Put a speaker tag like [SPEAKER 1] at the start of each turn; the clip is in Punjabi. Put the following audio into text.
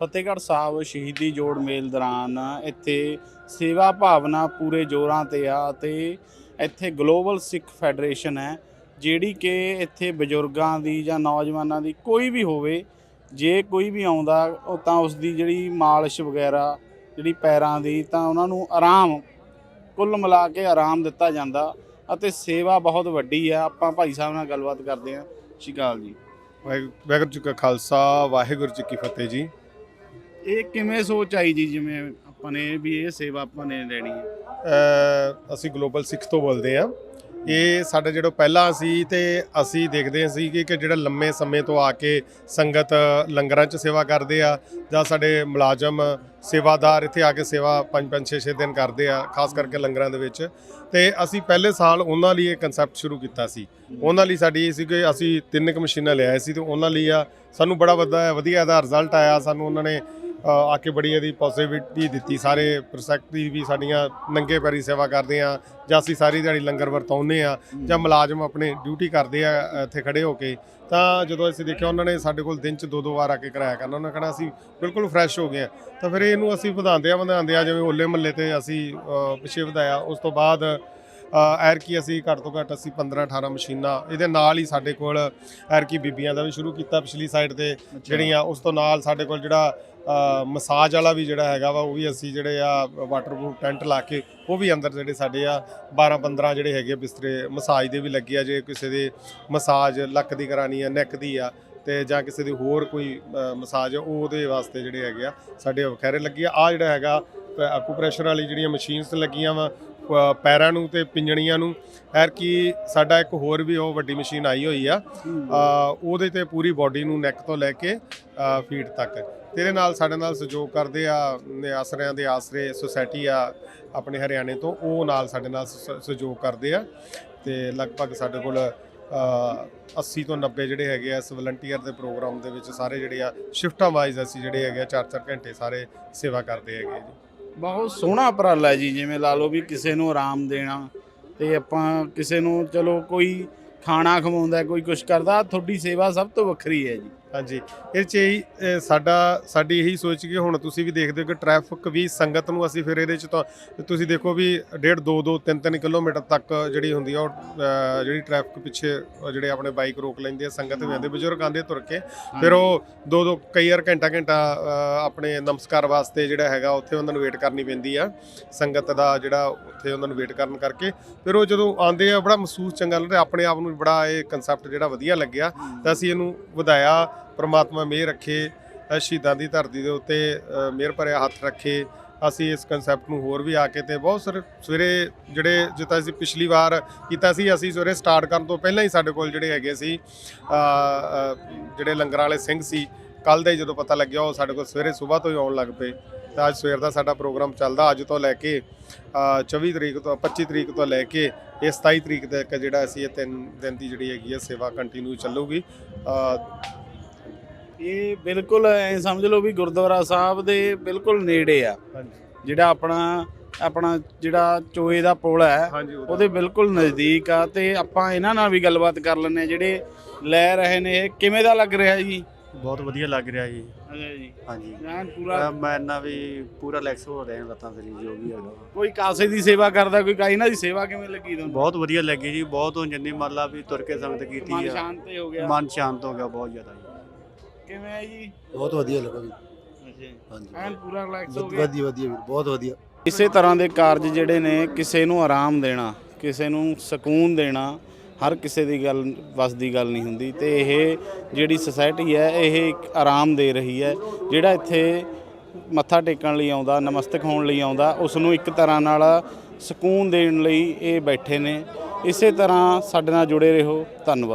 [SPEAKER 1] ਫਤਿਹਗੜ੍ਹ ਸਾਹਿਬ ਸ਼ਹੀਦੀ ਜੋੜ ਮੇਲ ਦੌਰਾਨ ਇੱਥੇ ਸੇਵਾ ਭਾਵਨਾ ਪੂਰੇ ਜ਼ੋਰਾਂ ਤੇ ਆ ਤੇ ਇੱਥੇ ਗਲੋਬਲ ਸਿੱਖ ਫੈਡਰੇਸ਼ਨ ਹੈ, ਜਿਹੜੀ ਕਿ ਇੱਥੇ ਬਜ਼ੁਰਗਾਂ ਦੀ ਜਾਂ ਨੌਜਵਾਨਾਂ ਦੀ ਕੋਈ ਵੀ ਹੋਵੇ, ਜੇ ਕੋਈ ਵੀ ਆਉਂਦਾ, ਉਹ ਤਾਂ ਉਸ ਦੀ ਜਿਹੜੀ ਮਾਲਿਸ਼ ਵਗੈਰਾ, ਜਿਹੜੀ ਪੈਰਾਂ ਦੀ, ਤਾਂ ਉਹਨਾਂ ਨੂੰ ਆਰਾਮ, ਕੁੱਲ ਮਿਲਾ ਕੇ ਆਰਾਮ ਦਿੱਤਾ ਜਾਂਦਾ ਅਤੇ ਸੇਵਾ ਬਹੁਤ ਵੱਡੀ ਆ। ਆਪਾਂ ਭਾਈ ਸਾਹਿਬ ਨਾਲ ਗੱਲਬਾਤ ਕਰਦੇ ਹਾਂ। ਸਤਿ ਸ਼੍ਰੀ ਅਕਾਲ ਜੀ।
[SPEAKER 2] ਵਾਹਿਗੁਰੂ ਵਾਹਿਗੁਰੂ ਜੀ ਕਾ ਖਾਲਸਾ, ਵਾਹਿਗੁਰੂ ਜੀ ਕੀ ਫਤਿਹ ਜੀ।
[SPEAKER 1] ਇਹ ਕਿਵੇਂ ਸੋਚ ਆਈ ਜੀ, ਜਿਵੇਂ ਆਪਾਂ ਨੇ ਵੀ ਇਹ ਸੇਵਾ ਆਪਾਂ ਨੇ ਲੈਣੀ ਹੈ?
[SPEAKER 2] ਅਸੀਂ ਗਲੋਬਲ ਸਿੱਖ ਤੋਂ ਬੋਲਦੇ ਆ ਇਹ ਸਾਡਾ ਜਿਹੜਾ ਪਹਿਲਾ ਸੀ ਤੇ ਅਸੀਂ ਦੇਖਦੇ ਸੀ ਕਿ ਜਿਹੜਾ ਲੰਮੇ ਸਮੇਂ ਤੋਂ ਆ ਕੇ ਸੰਗਤ ਲੰਗਰਾਂ 'ਚ ਸੇਵਾ ਕਰਦੇ ਆ ਜਾਂ ਸਾਡੇ ਮੁਲਾਜ਼ਮ ਸੇਵਾਦਾਰ ਇੱਥੇ ਆ ਕੇ ਸੇਵਾ 5 5 6 6 ਦਿਨ ਕਰਦੇ ਆ, ਖਾਸ ਕਰਕੇ ਲੰਗਰਾਂ ਦੇ ਵਿੱਚ। ਤੇ ਅਸੀਂ ਪਹਿਲੇ ਸਾਲ ਉਹਨਾਂ ਲਈ ਇਹ ਕਨਸੈਪਟ ਸ਼ੁਰੂ ਕੀਤਾ ਸੀ। ਉਹਨਾਂ ਲਈ ਸਾਡੀ ਇਹ ਸੀ ਕਿ ਅਸੀਂ ਤਿੰਨ ਕੁ ਮਸ਼ੀਨਾਂ ਲਿਆਏ ਸੀ ਤੇ ਉਹਨਾਂ ਲਈ ਆ, ਸਾਨੂੰ ਬੜਾ ਵਧੀਆ ਵਧੀਆ ਇਹਦਾ ਰਿਜ਼ਲਟ ਆਇਆ, ਸਾਨੂੰ ਉਹਨਾਂ ਨੇ ਆ ਕੇ ਬੜੀ ਇਹਦੀ ਪੋਜ਼ਿਟਿਵਿਟੀ ਦਿੱਤੀ ਸਾਰੇ ਪ੍ਰੋਸੈਕਟ ਦੀ ਵੀ ਸਾਡੀਆਂ ਨੰਗੇ ਪੈਰੀ ਸੇਵਾ ਕਰਦੇ ਆ ਜਾਂ ਅਸੀਂ ਸਾਰੀ ਦਿਹਾੜੀ ਲੰਗਰ ਵਰਤਾਉਂਦੇ ਆ ਜਾਂ ਮੁਲਾਜ਼ਮ ਆਪਣੇ ਡਿਊਟੀ ਕਰਦੇ ਆ ਇੱਥੇ ਖੜੇ ਹੋ ਕੇ ਤਾਂ ਜਦੋਂ ਅਸੀਂ ਦੇਖਿਆ ਉਹਨਾਂ ਨੇ ਸਾਡੇ ਕੋਲ ਦਿਨ ਚ ਦੋ ਦੋ ਵਾਰ ਆ ਕੇ ਕਰਾਇਆ ਕਰਨਾ ਉਹਨਾਂ ਕਹਿਣਾ ਅਸੀਂ ਬਿਲਕੁਲ ਫਰੈਸ਼ ਹੋ ਗਏ ਆ। ਤਾਂ ਫਿਰ ਇਹਨੂੰ ਅਸੀਂ ਵਧਾਉਂਦੇ ਆ ਵਧਾਉਂਦੇ ਆ ਜਿਵੇਂ ਹੋਲੇ ਮਹੱਲੇ ਤੇ ਅਸੀਂ ਪਿੱਛੇ ਵਧਾਇਆ ਉਸ ਤੋਂ ਬਾਅਦ ਐਰ ਕੀ ਅਸੀਂ ਘੱਟ ਤੋਂ ਘੱਟ ਅਸੀਂ 15 18 ਮਸ਼ੀਨਾਂ ਇਹਦੇ ਨਾਲ ਹੀ ਸਾਡੇ ਕੋਲ ਐਰ ਕੀ ਬੀਬੀਆਂ ਦਾ ਵੀ ਸ਼ੁਰੂ ਕੀਤਾ ਪਿਛਲੀ ਸਾਈਡ ਤੇ ਜਿਹੜੀਆਂ ਉਸ ਤੋਂ ਨਾਲ ਸਾਡੇ ਕੋਲ ਜਿਹੜਾ ਮਸਾਜ ਵਾਲਾ ਵੀ ਜਿਹੜਾ ਹੈਗਾ ਵਾ ਉਹ ਵੀ ਅਸੀਂ ਜਿਹੜੇ ਆ ਵਾਟਰਪ੍ਰੂਫ ਟੈਂਟ ਲਾ ਕੇ ਉਹ ਵੀ ਅੰਦਰ ਜਿਹੜੇ ਸਾਡੇ ਆ 12 15 ਜਿਹੜੇ ਹੈਗੇ ਬਿਸਤਰੇ ਮਸਾਜ ਦੇ ਵੀ ਲੱਗੇ ਆ ਜੇ ਕਿਸੇ ਦੇ ਮਸਾਜ ਲੱਕ ਦੀ ਕਰਾਣੀ ਆ ਨੈਕ ਦੀ ਆ ਤੇ ਜਾਂ ਕਿਸੇ ਦੀ ਹੋਰ ਕੋਈ ਮਸਾਜ ਉਹਦੇ ਵਾਸਤੇ ਜਿਹੜੇ ਹੈਗੇ ਆ ਸਾਡੇ ਵਖੈਰੇ ਲੱਗੀ ਆ। ਆ ਜਿਹੜਾ ਹੈਗਾ ਐਕੂਪ੍ਰੈਸ਼ਰ ਵਾਲੀ ਜਿਹੜੀਆਂ ਮਸ਼ੀਨਸ ਲੱਗੀਆਂ ਵਾ ਪੈਰਾਂ ਨੂੰ ਤੇ ਪਿੰਜਣੀਆਂ ਨੂੰ ਐਰ ਕੀ ਸਾਡਾ ਇੱਕ ਹੋਰ ਵੀ ਉਹ ਵੱਡੀ ਮਸ਼ੀਨ ਆਈ ਹੋਈ ਆ ਉਹਦੇ ਤੇ ਪੂਰੀ ਬਾਡੀ ਨੂੰ ਨੈਕ ਤੋਂ ਲੈ ਕੇ ਫੀਟ ਤੱਕ। ਤੇ ਇਹਦੇ ਨਾਲ ਸਾਡੇ ਨਾਲ ਸਹਿਯੋਗ ਕਰਦੇ ਆ ਆਸਰਿਆਂ ਦੇ ਆਸਰੇ ਸੁਸਾਇਟੀ ਆ ਆਪਣੇ ਹਰਿਆਣੇ ਤੋਂ ਉਹ ਨਾਲ ਸਾਡੇ ਨਾਲ ਸ- ਸਹਿਯੋਗ ਕਰਦੇ ਆ। ਤੇ ਲਗਭਗ ਸਾਡੇ ਕੋਲ ਅ, 80 ਤੋਂ 90 ਜਿਹੜੇ ਹੈਗੇ ਆ ਇਸ ਵਲੰਟੀਅਰ ਦੇ ਪ੍ਰੋਗਰਾਮ ਦੇ ਵਿੱਚ ਸਾਰੇ ਜਿਹੜੇ ਆ ਸ਼ਿਫਟਾਂ ਵਾਈਜ਼ ਅਸੀਂ ਜਿਹੜੇ ਹੈਗੇ ਆ 4-4 ਘੰਟੇ ਸਾਰੇ ਸੇਵਾ ਕਰਦੇ ਹੈਗੇ ਜੀ।
[SPEAKER 1] ਬਹੁਤ ਸੋਹਣਾ ਉਪਰਾਲਾ ਜੀ ਜਿਵੇਂ ਲਾ ਲਓ ਵੀ ਕਿਸੇ ਨੂੰ ਆਰਾਮ ਦੇਣਾ ਤੇ ਆਪਾਂ ਕਿਸੇ ਨੂੰ ਚਲੋ ਕੋਈ ਖਾਣਾ ਖਵਾਉਂਦਾ ਕੋਈ ਕੁਛ ਕਰਦਾ ਤੁਹਾਡੀ ਸੇਵਾ ਸਭ ਤੋਂ ਵੱਖਰੀ ਹੈ ਜੀ।
[SPEAKER 2] ਹਾਂਜੀ। ਇਹ ਚ ਇਹੀ ਅ, ਸਾਡਾ ਸਾਡੀ ਇਹੀ ਸੋਚ ਕਿ ਹੁਣ ਤੁਸੀਂ ਵੀ ਦੇਖਦੇ ਹੋ ਕਿ ਟ੍ਰੈਫਿਕ ਵੀ ਸੰਗਤ ਨੂੰ ਅਸੀਂ ਫਿਰ ਇਹਦੇ ਚ ਤਾਂ ਤੁਸੀਂ ਦੇਖੋ ਵੀ ਡੇਢ 2 2 3 3 ਕਿਲੋਮੀਟਰ ਤੱਕ ਜਿਹੜੀ ਹੁੰਦੀ ਆ ਉਹ ਅ, ਜਿਹੜੀ ਟ੍ਰੈਫਿਕ ਪਿੱਛੇ ਉਹ ਜਿਹੜੇ ਆਪਣੇ ਬਾਈਕ ਰੋਕ ਲੈਂਦੇ ਆ ਸੰਗਤ ਵੀ ਆਉਂਦੇ ਬਜ਼ੁਰਗ ਆਉਂਦੇ ਤੁਰ ਕੇ। ਫਿਰ ਉਹ ਦੋ ਦੋ ਕਈ ਵਾਰ ਘੰਟਾ ਘੰਟਾ ਅ, ਆਪਣੇ ਨਮਸਕਾਰ ਵਾਸਤੇ ਜਿਹੜਾ ਹੈਗਾ ਉੱਥੇ ਉਹਨਾਂ ਨੂੰ ਵੇਟ ਕਰਨੀ ਪੈਂਦੀ ਆ ਸੰਗਤ ਦਾ ਜਿਹੜਾ ਉੱਥੇ ਉਹਨਾਂ ਨੂੰ ਵੇਟ ਕਰਨ ਕਰਕੇ। ਫਿਰ ਉਹ ਜਦੋਂ ਆਉਂਦੇ ਆ ਬੜਾ ਮਹਿਸੂਸ ਚੰਗਾ ਲੱਗਦਾ ਆਪਣੇ ਆਪ ਨੂੰ ਬੜਾ ਇਹ ਕਨਸੈਪਟ ਜਿਹੜਾ ਵਧੀਆ ਲੱਗਿਆ ਤਾਂ ਅਸੀਂ ਇਹਨੂੰ ਵਧਾਇਆ। ਪ੍ਰਮਾਤਮਾ ਮਿਹਰ ਰੱਖੇ ਸ਼ਹੀਦਾਂ ਦੀ ਧਰਤੀ ਦੇ ਉੱਤੇ ਮਿਹਰ ਭਰਿਆ ਹੱਥ ਰੱਖੇ। ਅਸੀਂ ਇਸ ਕਨਸੈਪਟ ਨੂੰ ਹੋਰ ਵੀ ਆ ਕੇ ਤੇ ਬਹੁਤ ਸਾਰੇ ਸਵੇਰੇ ਜਿਹੜੇ ਜਿੱਦਾਂ ਅਸੀਂ ਪਿਛਲੀ ਵਾਰ ਕੀਤਾ ਸੀ ਅਸੀਂ ਸਵੇਰੇ ਸਟਾਰਟ ਕਰਨ ਤੋਂ ਪਹਿਲਾਂ ਹੀ ਸਾਡੇ ਕੋਲ ਜਿਹੜੇ ਹੈਗੇ ਸੀ ਜਿਹੜੇ ਲੰਗਰਾਂ ਵਾਲੇ ਸਿੰਘ ਸੀ ਕੱਲ ਦਾ ਹੀ ਜਦੋਂ ਪਤਾ ਲੱਗਿਆ ਉਹ ਸਾਡੇ ਕੋਲ ਸਵੇਰੇ ਸਵੇਰ ਤੋਂ ਹੀ ਆਉਣ ਲੱਗ ਪਏ। ਤਾਂ ਅੱਜ ਸਵੇਰ ਦਾ ਸਾਡਾ ਪ੍ਰੋਗਰਾਮ ਚੱਲਦਾ ਅੱਜ ਤੋਂ ਲੈ ਕੇ ਅ, 24 ਤਰੀਕ ਤੋਂ 25 ਤਰੀਕ ਤੋਂ ਲੈ ਕੇ ਇਹ 27 ਤਰੀਕ ਤੱਕ ਜਿਹੜਾ ਅਸੀਂ ਇਹ ਤਿੰਨ ਦਿਨ ਦੀ ਜਿਹੜੀ ਹੈਗੀ ਹੈ ਸੇਵਾ ਕੰਟੀਨਿਊ ਚੱਲੂਗੀ।
[SPEAKER 1] ਇਹ ਬਿਲਕੁਲ ਐ ਸਮਝ ਲਓ ਵੀ ਗੁਰਦੁਆਰਾ ਸਾਹਿਬ ਦੇ ਬਿਲਕੁਲ ਨੇੜੇ ਆ।
[SPEAKER 2] ਹਾਂਜੀ।
[SPEAKER 1] ਜਿਹੜਾ ਆਪਣਾ ਆਪਣਾ ਜਿਹੜਾ ਚੋਏ ਦਾ ਪੁਲ ਹੈ ਉਹਦੇ ਬਿਲਕੁਲ ਨਜ਼ਦੀਕ ਆ ਤੇ ਆਪਾਂ ਇਹਨਾਂ ਨਾਲ ਵੀ ਗੱਲਬਾਤ ਕਰ ਲੈਂਦੇ ਆ ਜਿਹੜੇ ਲੈ ਰਹੇ ਨੇ ਇਹ। ਕਿਵੇਂ ਦਾ ਲੱਗ ਰਿਹਾ ਜੀ?
[SPEAKER 3] ਬਹੁਤ ਵਧੀਆ ਲੱਗ ਰਿਹਾ ਜੀ।
[SPEAKER 1] ਅੱਛਾ ਜੀ।
[SPEAKER 3] ਹਾਂਜੀ।
[SPEAKER 1] ਪੂਰਾ
[SPEAKER 3] ਮੈਂ ਨਾ ਵੀ ਪੂਰਾ ਰਿਲੈਕਸ ਹੋ ਰਿਹਾ ਲੱਤਾਂ ਸਰੀਰ ਜੋ ਵੀ ਹੈਗਾ।
[SPEAKER 1] ਕੋਈ ਕਾਸੇ ਦੀ ਸੇਵਾ ਕਰਦਾ ਕੋਈ ਕਾ ਇਹਨਾਂ ਦੀ ਸੇਵਾ ਕਿਵੇਂ ਲੱਗੀ ਤੁਹਾਨੂੰ?
[SPEAKER 3] ਬਹੁਤ ਵਧੀਆ ਲੱਗੀ ਜੀ ਬਹੁਤ ਜਿੰਨੀ ਮਤਲਬ ਵੀ ਤੁਰ ਕੇ ਸੰਗਤ ਕੀਤੀ
[SPEAKER 1] ਮਨ
[SPEAKER 3] ਆ।
[SPEAKER 1] ਸ਼ਾਂਤ ਹੋ ਗਿਆ।
[SPEAKER 3] ਮਨ ਸ਼ਾਂਤ ਹੋ ਗਿਆ ਬਹੁਤ ਜ਼ਿਆਦਾ
[SPEAKER 1] ਕਿਵੇਂ ਹੈ ਜੀ?
[SPEAKER 4] ਬਹੁਤ ਵਧੀਆ ਲੱਗਾ ਵੀ
[SPEAKER 1] ਅੱਛਾ
[SPEAKER 4] ਹਾਂਜੀ।
[SPEAKER 1] ਐਨ ਪੂਰਾ ਰਿਲੈਕਸ ਹੋ
[SPEAKER 4] ਵਧ-
[SPEAKER 1] ਗਿਆ?
[SPEAKER 4] ਵਧੀਆ ਵਧੀਆ ਵੀਰ ਬਹੁਤ ਵਧੀਆ।
[SPEAKER 1] ਇਸੇ ਤਰ੍ਹਾਂ ਦੇ ਕਾਰਜ ਜਿਹੜੇ ਨੇ ਕਿਸੇ ਨੂੰ ਆਰਾਮ ਦੇਣਾ ਕਿਸੇ ਨੂੰ ਸਕੂਨ ਦੇਣਾ ਹਰ ਕਿਸੇ ਦੀ ਗੱਲ ਵਸ ਦੀ ਗੱਲ ਨਹੀਂ ਹੁੰਦੀ। ਤੇ ਇਹ ਜਿਹੜੀ ਸੁਸਾਇਟੀ ਹੈ ਇਹ ਇੱਕ ਆਰਾਮ ਦੇ ਰਹੀ ਹੈ। ਜਿਹੜਾ ਇੱਥੇ ਮੱਥਾ ਟੇਕਣ ਲਈ ਆਉਂਦਾ ਨਮਸਤਕ ਹੋਣ ਲਈ ਆਉਂਦਾ ਉਸ ਨੂੰ ਇੱਕ ਤਰ੍ਹਾਂ ਨਾਲ ਸਕੂਨ ਦੇਣ ਲਈ ਇਹ ਬੈਠੇ ਨੇ। ਇਸੇ ਤਰ੍ਹਾਂ ਸਾਡੇ ਨਾਲ ਜੁੜੇ ਰਹੋ। ਧੰਨਵਾਦ।